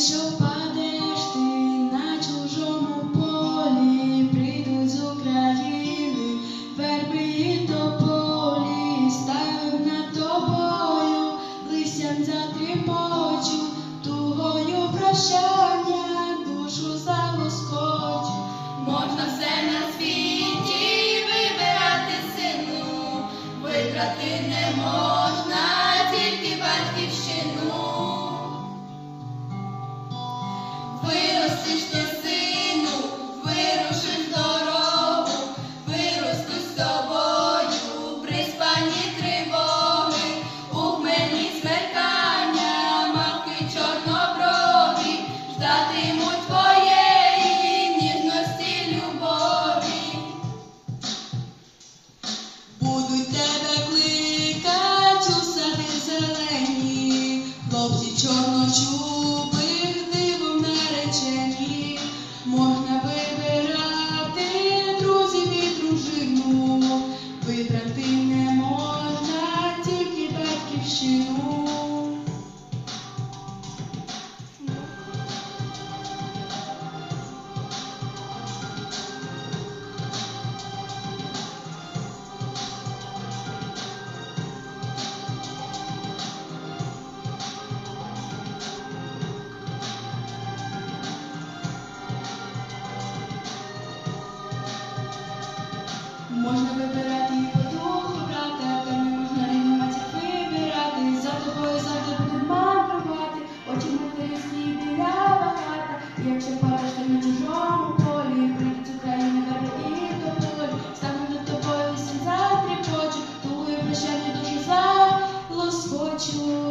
що падеш ти на чужому полі, прийдуть з України, верби і тополі, стануть над тобою, листям затріпочу, тугою прощання, душу залоскочу. Можна все на світі вибирати сину, вибрати не можна вибрати не можна тільки батьківщину. Можна вибирати Якщо падеш ти на чужому полі, прийдуть з України верби і тополі, стануть над тобою лисі затріпочуть, тує прощання душу залоскочуть.